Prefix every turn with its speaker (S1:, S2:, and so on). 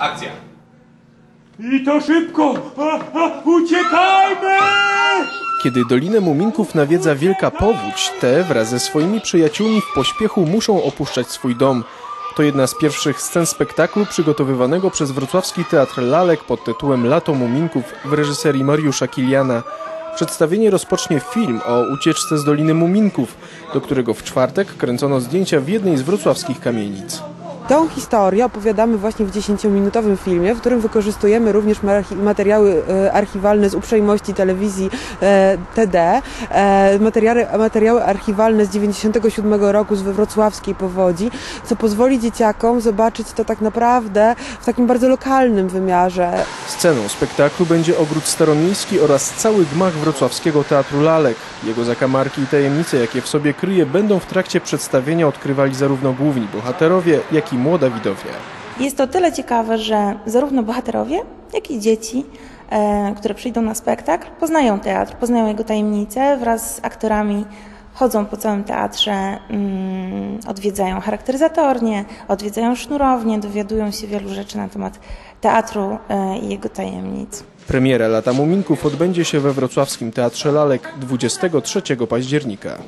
S1: Akcja.
S2: I to szybko! A, a, uciekajmy!
S3: Kiedy Dolinę Muminków nawiedza wielka powódź, te wraz ze swoimi przyjaciółmi w pośpiechu muszą opuszczać swój dom. To jedna z pierwszych scen spektaklu przygotowywanego przez Wrocławski Teatr Lalek pod tytułem Lato Muminków w reżyserii Mariusza Kiliana. Przedstawienie rozpocznie film o ucieczce z Doliny Muminków, do którego w czwartek kręcono zdjęcia w jednej z wrocławskich kamienic.
S4: Tą historię opowiadamy właśnie w 10-minutowym filmie, w którym wykorzystujemy również materiały e, archiwalne z uprzejmości telewizji e, TD, e, materiały, materiały archiwalne z 97 roku z wrocławskiej powodzi, co pozwoli dzieciakom zobaczyć to tak naprawdę w takim bardzo lokalnym wymiarze.
S3: Sceną spektaklu będzie ogród staromiejski oraz cały gmach wrocławskiego Teatru Lalek. Jego zakamarki i tajemnice, jakie w sobie kryje, będą w trakcie przedstawienia odkrywali zarówno główni bohaterowie, jak i młoda widownia.
S5: Jest to tyle ciekawe, że zarówno bohaterowie, jak i dzieci, e, które przyjdą na spektakl, poznają teatr, poznają jego tajemnice wraz z aktorami. Chodzą po całym teatrze, mm, odwiedzają charakteryzatornie, odwiedzają sznurownię, dowiadują się wielu rzeczy na temat teatru e, i jego tajemnic.
S3: Premiera Lata Muminków odbędzie się we wrocławskim Teatrze Lalek 23 października.